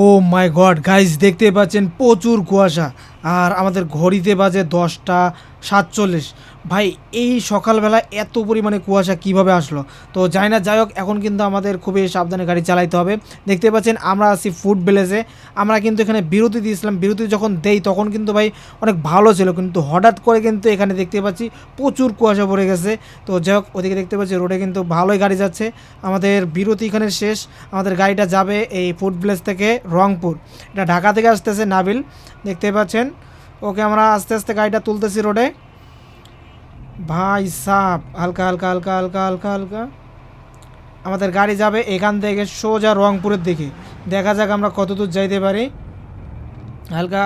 ও মাই god guys দেখতে পাচ্ছেন প্রচুর কুয়াশা। আর আমাদের ঘড়িতে বাজে দশটা সাতচল্লিশ। ভাই, এই সকালবেলা এত পরিমাণে কুয়াশা কীভাবে আসলো? তো যাই না যাই হোক, এখন কিন্তু আমাদের খুবই সাবধানে গাড়ি চালাইতে হবে। দেখতে পাচ্ছেন, আমরা আছি ফুড ভিলেজে। আমরা কিন্তু এখানে বিরতি দিয়েছিলাম। বিরতি যখন দেই, তখন কিন্তু ভাই অনেক ভালো ছিল। কিন্তু হঠাৎ করে কিন্তু এখানে দেখতে পাচ্ছি প্রচুর কুয়াশা পড়ে গেছে। তো যাই হোক, ওদিকে দেখতে পাচ্ছি রোডে কিন্তু ভালোই গাড়ি যাচ্ছে। আমাদের বিরতি এখানে শেষ। আমাদের গাড়িটা যাবে এই ফুড ভিলেজ থেকে রংপুর। এটা ঢাকা থেকে আসতেছে নাবিল। দেখতে পাচ্ছেন, ওকে আমরা আস্তে আস্তে গাড়িটা তুলতেছি রোডে। ভাই সাপ, হালকা হালকা হালকা হালকা হালকা হালকা। আমাদের গাড়ি যাবে এখান থেকে সোজা রংপুরের দিকে। দেখা যাক আমরা কত দূর যাইতে পারি। হালকা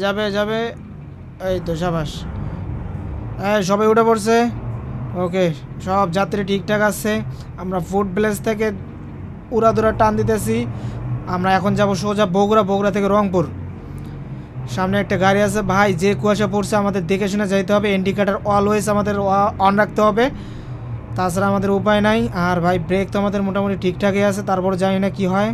যাবে যাবে। এই তো, সাবাস। সবাই উঠে পড়ছে। ওকে, সব যাত্রী ঠিকঠাক আছে। আমরা ফুড প্লেস থেকে উড়াদুরা টান দিতেছি। আমরা এখন যাব সোজা বগুড়া বগুড়া থেকে রংপুর। সামনে একটা গাড়ি আছে। ভাই, যে কুয়াশা পড়ছে, আমাদের দেখে শুনে যাইতে হবে। ইন্ডিকেটার অলওয়েজ আমাদের অন রাখতে হবে। তাছাড়া আমাদের উপায় নাই। আর ভাই ব্রেক তো আমাদের মোটামুটি ঠিকঠাকই আছে। তারপর জানি না কি হয়।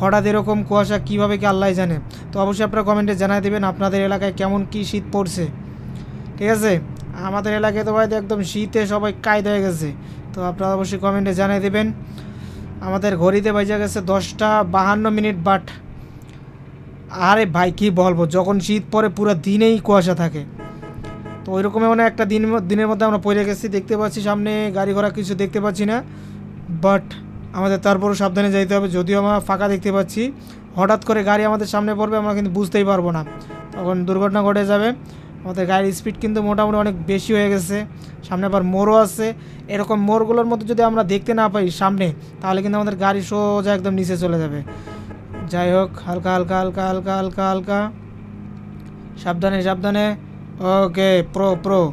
হঠাৎ এরকম কুয়াশা কীভাবে কি আল্লাহ জানে। তো অবশ্যই আপনারা কমেন্টে জানাই দেবেন আপনাদের এলাকায় কেমন কি শীত পড়ছে। ঠিক আছে? আমাদের এলাকায় তো ভাই একদম শীতে সবাই কায়দ হয়ে গেছে। তো আপনারা অবশ্যই কমেন্টে জানিয়ে দেবেন। আমাদের ঘড়িতে বাজে গেছে দশটা বাহান্ন মিনিট বাট আরে ভাই, কি বলব? যখন শীত পড়ে, পুরো দিনেই কুয়াশা থাকে। তো ওই রকম মানে একটা দিন, দিনের মধ্যে আমরা পড়ে গেছি, দেখতে পাচ্ছি সামনে গাড়ি ঘোড়া কিছু দেখতে পাচ্ছি না। বাট আমাদের তারপরও সাবধানে যাইতে হবে। যদিও আমরা ফাঁকা দেখতে পাচ্ছি, হঠাৎ করে গাড়ি আমাদের সামনে পড়বে, আমরা কিন্তু বুঝতেই পারব না। তখন দুর্ঘটনা ঘটে যাবে। আমাদের গাড়ির স্পিড কিন্তু মোটামুটি অনেক বেশি হয়ে গেছে। সামনে আবার মোড়ও আছে। এরকম মোড়গুলোর মধ্যে যদি আমরা দেখতে না পাই সামনে, তাহলে কিন্তু আমাদের গাড়ি সোজা একদম নিচে চলে যাবে। যাই হোক হালকা হালকা হালকা হালকা হালকা হালকা। সাবধানে সাবধানে। ওকে প্রো প্রো।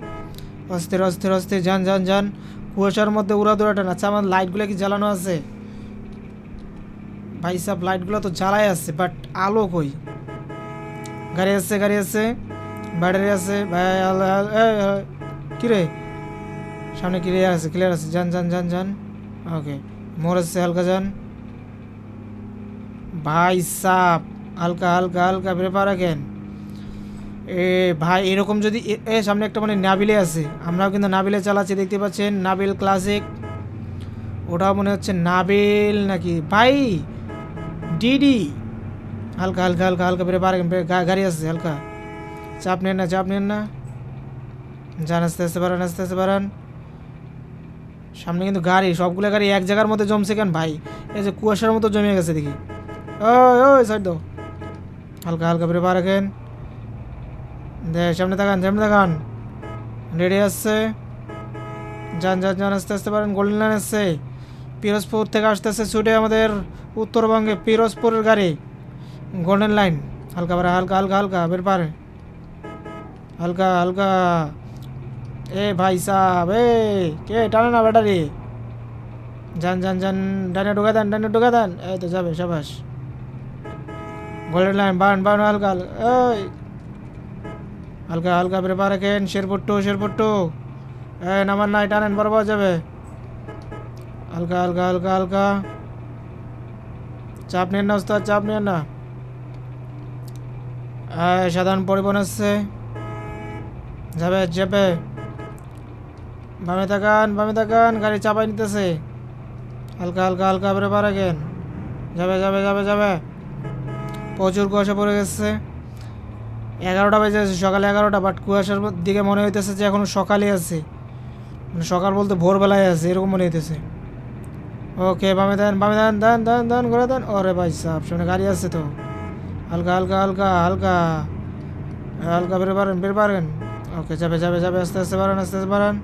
অস্থির অস্থির অস্থির যান যান যান। কুয়াশার মধ্যে উড়া দৌড়াটা আচ্ছা আমার লাইটগুলো কি জ্বালানো আছে? ভাই সাহেব লাইটগুলো তো জ্বালাই আছে বাট আলো কই? গাড়ি আছে গাড়ি আছে। ব্যাটারি আছে ভাই আল- আল- এই, এই, কি রে? সামনে ক্লিয়ার আছে ক্লিয়ার আছে। যান যান যান যান। ওকে মোর আছে হালকা যান। ভাই সাপ, হালকা হালকা হালকা প্রেপার রাখেন। এ ভাই, এরকম যদি এ- সামনে একটা মানে নাবিলে আছে, আমরাও কিন্তু নাবিলে চালাচ্ছি, দেখতে পাচ্ছেন, নাবিল ক্লাসিক ওটাও মনে হচ্ছে নাবিল নাকি? ভাই, ডিডি। হালকা হালকা হালকা হালকা প্রেপার রাখেন ব্রে- গা- গাড়ি আছে, হালকা। চাপ নেন না, চাপ নেন না। যান, আস্তে আস্তে পারেন আস্তে আস্তে পারেন সামনে কিন্তু গাড়ি, সবগুলো গাড়ি এক জায়গার মধ্যে জমছে কেন ভাই? এই যে কুয়াশার মতো জমে গেছে দেখি। ওই সাইড দাও। হালকা হালকা প্রেপার রাখেন। দে, সামনে তাকান সামনে তাকান। রেডি আসছে। যান যান যান, আস্তে আস্তে পারেন। গোল্ডেন লাইন আসছে পিরোজপুর থেকে আসতে আসতে ছুটে আমাদের উত্তরবঙ্গে পিরোজপুরের গাড়ি। গোল্ডেন লাইন হালকা পারে, হালকা হালকা হালকা, বের পারে। হালকা হালকা। এ ভাই সাহ এ, কে টানে না ব্যাটারি? যান যান যান, ডানে ঢুকা দেন, ডানে ঢুকা দেন। এই তো যাবে, সাবাস। গোল্ডেন লাইন বান বান হালকা এই হালকা হালকা প্রেপার রাখেন শেরপুর টু শেরপুর টু এ নামার নাই টানেন বরাবর যাবে হালকা হালকা হালকা হালকা চাপ নেন না ওস্তাদ চাপ নেন না এই, সাধারণ পরিবহন আসছে যাবে যাবে বামে তাকান বামে তাকান গাড়ি চাপাই নিতেছে হালকা হালকা হালকা প্রেপার রাখেন যাবে যাবে যাবে যাবে প্রচুর কুয়াশা পড়ে গেছে। এগারোটা বেজে গেছে, সকালে এগারোটা বাট কুয়াশার দিকে মনে হইতেছে যে এখনও সকালে আছে। মানে সকাল বলতে ভোরবেলায় আছে, এরকম মনে হইতেছে। ওকে বামে দেন বামে দেন দেন দেন দেন করে দেন। ওরে ভাই সাহেব, সামনে গাড়ি আছে তো। হালকা হালকা হালকা হালকা। হালকা, বের পারেন বের পারেন। ওকে যাবে যাবে যাবে, আস্তে আস্তে বাড়ান আস্তে আস্তে বাড়ান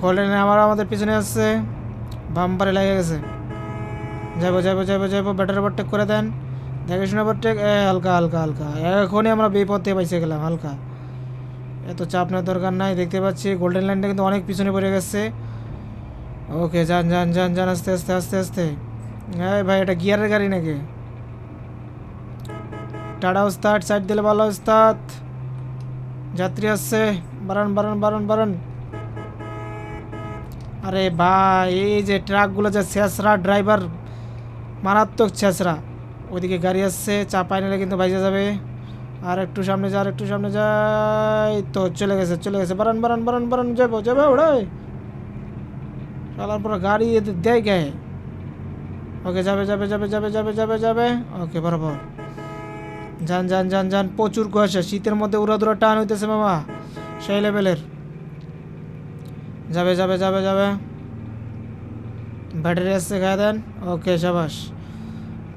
কলেনে আমার আমাদের পিছনে আসছে বাম্পারে লেগে গেছে। যাব যাব যাব যাব ব্যাটারি ওভারটেক করে দেন। দেখে শুনে এ, হালকা হালকা হালকা। এখনই আমরা বিপদে পাইছে গেলাম, হালকা। এত চাপ নেওয়ার দরকার নাই, দেখতে পাচ্ছি গোল্ডেন লাইনটা কিন্তু অনেক পিছনে পড়ে গেছে। ওকে, যান যান যান যান, আস্তে আস্তে আস্তে আস্তে। হ্যাঁ ভাই, এটা গিয়ারের গাড়ি নাকি? টাটা ওস্তাদ সাইড দিলে ভালো ওস্তাদ। যাত্রী আসছে বাড়ান বাড়ান বাড়ান বাড়ান আরে ভাই, এই যে ট্রাকগুলো যে ছেঁচড়া ড্রাইভার মারাত্মক ছেঁচড়া। ওইদিকে গাড়ি আসছে চাপাই নিলে কিন্তু বাইজে যাবে। আর একটু সামনে যা, আর একটু সামনে যাই তো চলে গেছে চলে গেছে। বারান বারান বারান বারান, যাব, যাবে, ওড়াই। চালার পর গাড়ি এতে দেয় গে ওকে, যাবে যাবে যাবে যাবে যাবে যাবে যাবে। ওকে, বরাবর। যান যান যান যান, প্রচুর কুয়াশা শীতের মধ্যে উড়াদুরা টান হইতেছে মামা। সেই লেভেলের। যাবে যাবে যাবে যাবে। ব্যাটারি আসছে খায় দেন। ওকে, সাবাস।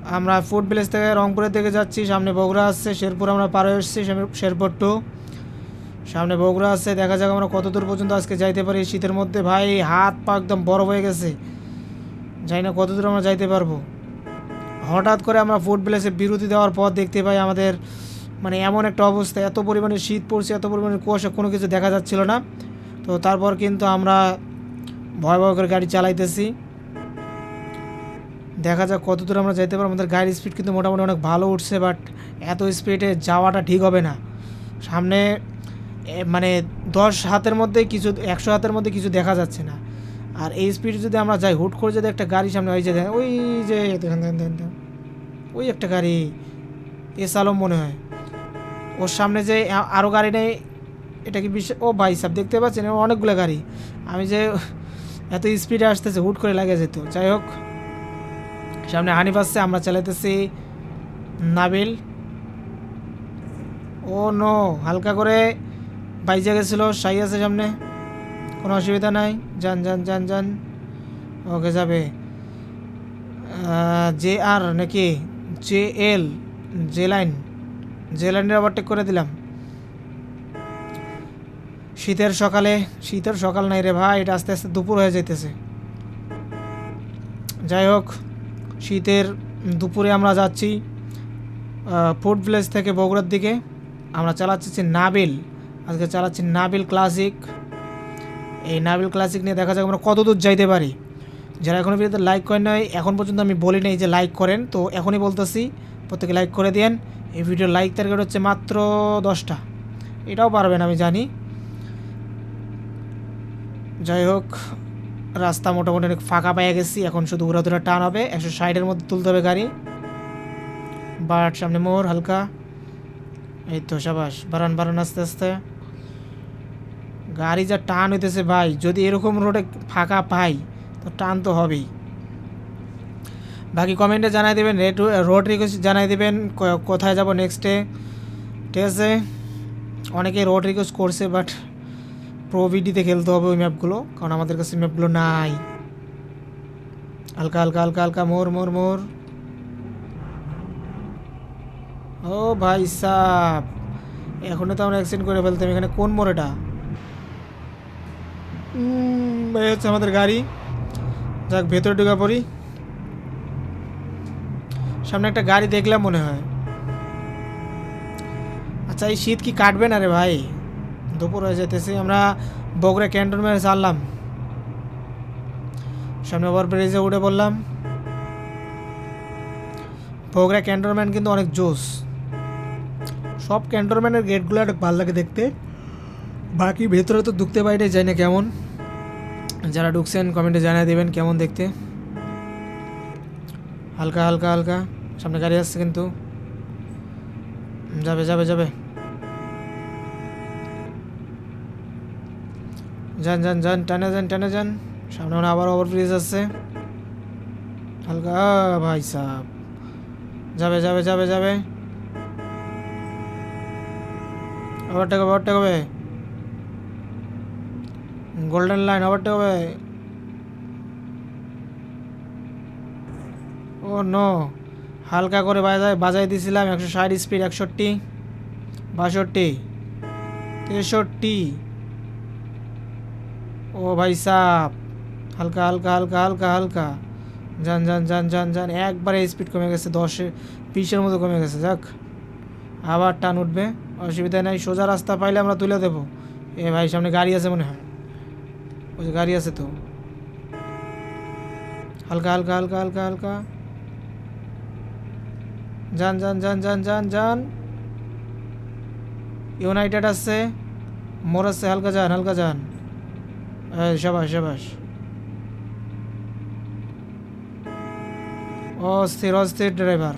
আমরা ফুড ভিলেজ থেকে রংপুরের দিকে যাচ্ছি, সামনে বগুড়া আসছে শেরপুর আমরা পার হয়ে এসেছি শের- শেরপুর টু সামনে বগুড়া আসছে দেখা যাক আমরা কত দূর পর্যন্ত আজকে যাইতে পারি শীতের মধ্যে। ভাই, হাত পা একদম বরফ হয়ে গেছে। জানি না কত দূর আমরা যাইতে পারব। হঠাৎ করে আমরা ফুড ভিলেজে বিরতি দেওয়ার পর দেখতে পাই আমাদের মানে এমন একটা অবস্থা। এত পরিমাণে শীত পড়ছে, এত পরিমাণে কুয়াশা, কোনো কিছু দেখা যাচ্ছিল না। তো তারপর কিন্তু আমরা ভয় ভয় করে গাড়ি চালাইতেছি। দেখা যাক কত দূর আমরা যেতে পারব। আমাদের গাড়ির স্পিড কিন্তু মোটামুটি অনেক ভালো উঠছে বাট এত স্পিডে যাওয়াটা ঠিক হবে না। সামনে মানে দশ হাতের মধ্যে কিছু, একশো হাতের মধ্যে কিছু দেখা যাচ্ছে না। আর এই স্পিডে যদি আমরা যাই, হুট করে যদি একটা গাড়ি সামনে, ওই যে ওই যে। ওই একটা গাড়ি এস আলম মনে হয়। ওর সামনে যে আরও গাড়ি নেই, এটা কি বিশেষ ও ভাই সাহেব, দেখতে পাচ্ছেন? অনেকগুলো গাড়ি। আমি যে, এত স্পিডে আসতেছে, হুট করে লাগে যেত। যাই হোক সামনে হানিফ আসছে আমরা চালাইতেছি। নাবিল। ও নো, হালকা করে বাইজে গেছিল সাই আছে সামনে। কোনো অসুবিধা নাই। যান যান যান যান। ওকে, যাবে। জে আর নাকি? J L, J line. J লাইনের ওভারটেক করে দিলাম। শীতের সকালে, শীতের সকাল নাই রে ভাই, এটা আস্তে আস্তে দুপুর হয়ে যাইতেছে। যাই হোক শীতের দুপুরে আমরা যাচ্ছি ফুড ভিলেজ থেকে বগুড়ার দিকে। আমরা চালাচ্ছি নাবিল। আজকে চালাচ্ছি নাবিল ক্লাসিক এই নাবিল ক্লাসিক নিয়ে দেখা যাক আমরা কত দূর যাইতে পারি। যারা এখনও ভিডিওতে লাইক করেন নাই, এখন পর্যন্ত আমি বলি নাই যে লাইক করেন। তো এখনই বলতেছি, প্রত্যেকে লাইক করে দেন এই ভিডিও লাইক টার্গেট হচ্ছে মাত্র দশটা। এটাও পারবেন আমি জানি। যাই হোক রাস্তা মোটামুটি অনেক ফাঁকা পেয়ে গেছি, এখন শুধু উড়াধুরা টান হবে, একশো ষাটের মধ্যে তুলতে হবে গাড়ি। বাট সামনে মোড়, হালকা। এই তো সাবাস, বারান বারান আস্তে আস্তে। গাড়ি যা টান হইতেছে ভাই, যদি এরকম রোডে ফাঁকা পাই, তো টান তো হবেই। বাকি কমেন্টে জানাই দেবেন রেড রোড রিকোয়েস্ট জানাই দেবেন কোথায় যাব নেক্সটে ঠিক আছে? অনেকে রোড রিকোয়েস্ট করছে বাট প্রোভিডিতে খেলতে হবে ওই ম্যাপগুলো কারণ আমাদের কাছে ম্যাপগুলো নাই। হালকা হালকা হালকা হালকা, মোর মোর মোর। ও ভাই সাপ এখনই তো আমরা অ্যাক্সিডেন্ট করে ফেলতাম, এখানে কোন মোড় এটা? এই হচ্ছে আমাদের গাড়ি। যাক, ভেতরে ঢুকা পড়ি। সামনে একটা গাড়ি দেখলাম মনে হয়। আচ্ছা এই শীত কি কাটবে না রে ভাই? দুপুর হয়ে যেতেছে আমরা বগুড়া ক্যান্টনমেন্ট চাললাম সামনে ওভার ব্রিজে উঠে বললাম বগুড়া ক্যান্টনমেন্ট কিন্তু অনেক জোস। সব ক্যান্টনমেন্টের গেটগুলো অনেক ভালো লাগে দেখতে। বাকি ভেতরে তো ঢুকতে বাইরে যাই না কেমন। যারা ঢুকছেন কমেন্টে জানিয়ে দেবেন কেমন দেখতে। হালকা হালকা হালকা। সামনে গাড়ি আসছে কিন্তু। যাবে যাবে যাবে। যান যান যান, টানে যান টানে যান। সামনে মনে আবার ওভার ব্রিজ আসছে। হালকা, ভাই সাহ যাবে যাবে যাবে যাবে। ওভারটেক হবে ওভারটেক হবে। গোল্ডেন লাইন ওভারটেক হবে। ও নো হালকা করে বাজায় বাজাই দিয়েছিলাম একশো ষাট স্পিড একষট্টি, বাষট্টি, তেষট্টি। ও ভাই সাপ হালকা হালকা হালকা হালকা হালকা। যান যান যান যান যান, একবারে স্পিড কমে গেছে দশে বিশের মতো কমে গেছে, যাক। আবার টান উঠবে, অসুবিধা নাই, সোজা রাস্তা পাইলে আমরা তুলে দেবো। এ ভাই, সামনে গাড়ি আছে মনে হয়। ওই যে গাড়ি আছে তো। হালকা হালকা হালকা হালকা হালকা। যান যান যান যান যান যান। ইউনাইটেড আছে, মোর আছে, হালকা যান হালকা যান। সাবাস সাবাস। অস্থির অস্থির ড্রাইভার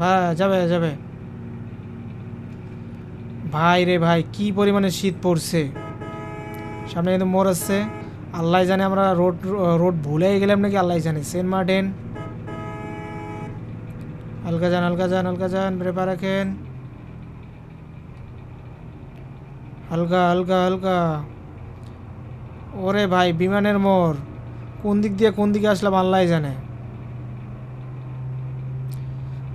ভাই, যাবে যাবে। ভাই রে ভাই, কি পরিমাণে শীত পড়ছে। সামনে কিন্তু মোর আসছে আল্লাহ জানে আমরা রোড রোড ভুলেই গেলাম নাকি, আল্লাহ জানে। সেন্ট মার্টিন। হালকা যান হালকা যান হালকা যান ব্রেপা রাখেন। হালকা হালকা হালকা। ওরে ভাই, বিমানের মোড়। কোন দিক দিয়ে কোন দিকে আসলাম আল্লাহ জানে।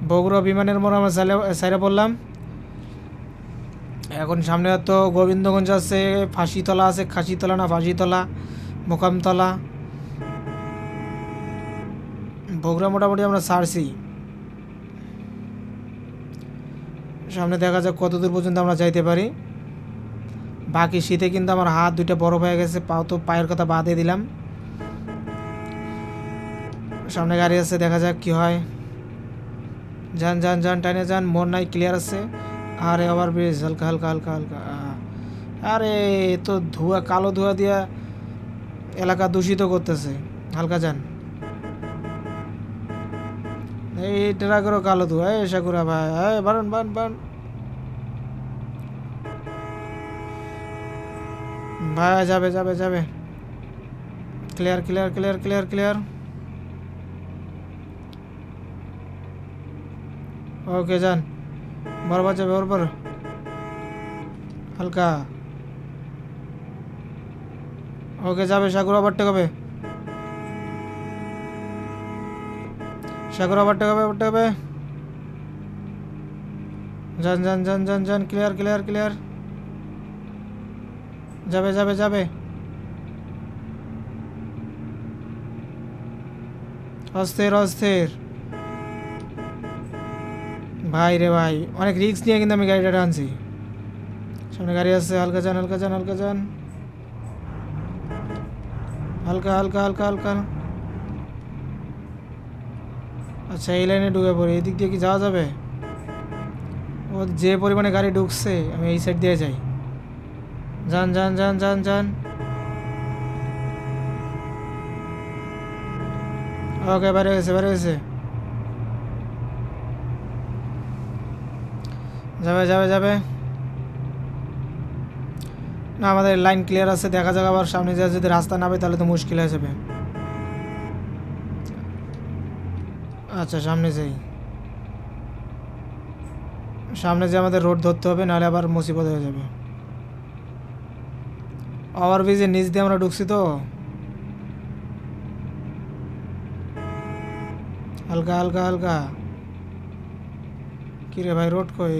বগুড়া বিমানের মোড় আমরা সাইরা পড়লাম। এখন সামনে তো গোবিন্দগঞ্জ আছে, ফাঁসিতলা আছে, খাসিতলা না ফাঁসিতলা, মোকামতলা। বগুড়া মোটামুটি আমরা ছাড়ছি সামনে দেখা যাক কত দূর পর্যন্ত আমরা যাইতে পারি। বাকি শীতে কিন্তু আমার হাত দুইটা বরফ হয়ে গেছে, পাও তো পায়ের কথা বাদে দিলাম। সামনে গাড়ি আছে, দেখা যাক কি হয়। যান যান যান টাইনে যান মোর নাই ক্লিয়ার আছে। আরে, আবার বেশ হালকা হালকা হালকা হালকা আরে তো ধোয়া, কালো ধোয়া দিয়া এলাকা দূষিত করতেছে। হালকা যান। এই ট্রাকেরও কালো ধোয়া, এই সাকুরা ভাই বারণ বান বান ভাই যাবে যাবে যাবে clear clear clear clear clear okay যান বরবার যাবে বরবার হালকা ওকে যাবে সাগর আবার টেকাবে সাগর আবার টেকাবে আবার টেকাবে যান যান যান যান যান ক্লিয়ার ক্লিয়ার ক্লিয়ার যাবে যাবে যাবে। অস্থির অস্থির। ভাই রে ভাই, অনেক রিস্ক নিয়ে কিন্তু আমি গাড়িটা টানছি। সামনে গাড়ি আছে হালকা যান হালকা যান হালকা যান। হালকা হালকা হালকা হালকা। আচ্ছা এই লাইনে ঢুকে পড়ি এই দিক দিয়ে কি যাওয়া যাবে? ও যে পরিমাণে গাড়ি ঢুকছে, আমি এই সাইড দিয়ে যাই। যান যান যান যান যান ওকে, বাইরে গেছে বাইরে গেছে যাবে যাবে যাবে। না, আমাদের লাইন ক্লিয়ার আছে, দেখা যাক আবার সামনে যা যদি রাস্তা না পাই, তাহলে তো মুশকিল হয়ে যাবে। আচ্ছা সামনে যাই। সামনে যে আমাদের রোড ধরতে হবে, নাহলে আবার মুসিবত হয়ে যাবে। ওভার ব্রিজের নিচ দিয়ে আমরা ঢুকছি তো। হালকা হালকা হালকা। কিরে ভাই, রোড কই?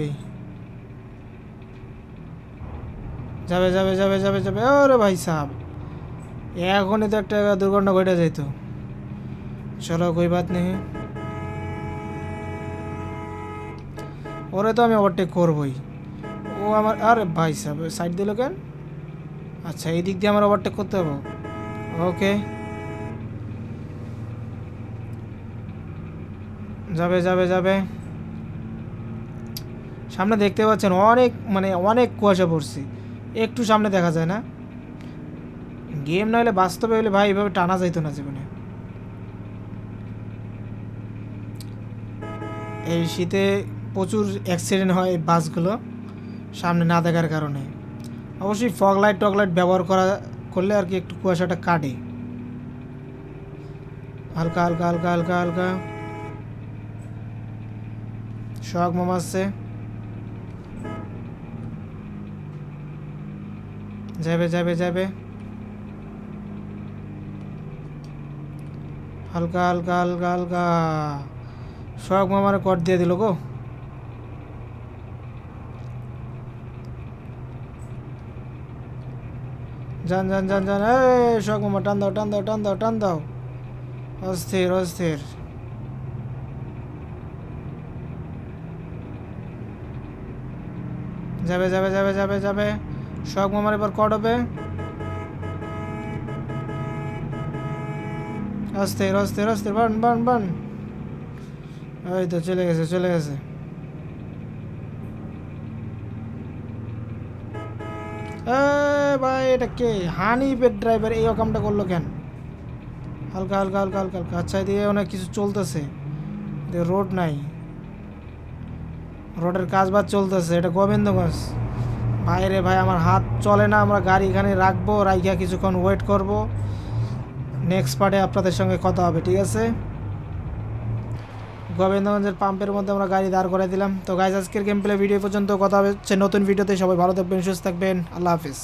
যাবে যাবে যাবে যাবে যাবে। ওরে ভাই সাহেব, এখনই তো একটা দুর্ঘটনা ঘটে যেত চলো, কই বাত নেই। ওরে তো আমি ওভারটেক করবই। ও আমার, আরে ভাই সাহেব সাইড দিল কেন? আচ্ছা এই দিক দিয়ে আমার ওভারটেক করতে হবে। ওকে যাবে যাবে যাবে। সামনে দেখতে পাচ্ছেন অনেক মানে অনেক কুয়াশা পড়ছে। একটু সামনে দেখা যায় না। গেম না হলে বাস্তবে হলে ভাই এভাবে টানা যাইতো না জীবনে। এই শীতে প্রচুর অ্যাক্সিডেন্ট হয় বাসগুলো, সামনে না দেখার কারণে। অবশ্যই ফগ লাইট টগ লাইট ব্যবহার করা, করলে আর কি একটু কুয়াশাটা কাটে। হালকা হালকা হালকা হালকা হালকা। শখ মামাচ্ছে যাবে যাবে যাবে। হালকা হালকা হালকা হালকা। শখ মামার কট দিয়ে দিল গো। যান যান যান যান। এই শখ মামা, টান দাও টান দাও টান দাও টান দাও। অস্থির অস্থির। যাবে যাবে যাবে যাবে যাবে। শখ মামার এবার কট হবে। অস্থির অস্থির অস্থির। বান বান বান। ওই তো চলে গেছে চলে গেছে। এ ভাই, এটা কে? হানি পেট ড্রাইভার এই রকমটা করল কেন? হালকা হালকা হালকা হালকা হালকা। আচ্ছা এদিকে অনেক কিছু চলতেছে। রোড নাই। রোডের কাজ বাজ চলতেছে। এটা গোবিন্দগঞ্জ। ভাই, আমার হাত চলে না। আমরা গাড়ি এখানে রাখব, রাইখা কিছুক্ষণ ওয়েট করব। নেক্সট পার্টে আপনাদের সঙ্গে কথা হবে, ঠিক আছে? গোবিন্দগঞ্জের পাম্পের মধ্যে আমরা গাড়ি দাঁড় করে দিলাম। তো গাইজ আজকের গেম প্লে ভিডিও পর্যন্ত কথা হচ্ছে। নতুন ভিডিওতে সবাই ভালো থাকবেন, সুস্থ থাকবেন। আল্লাহ হাফিজ।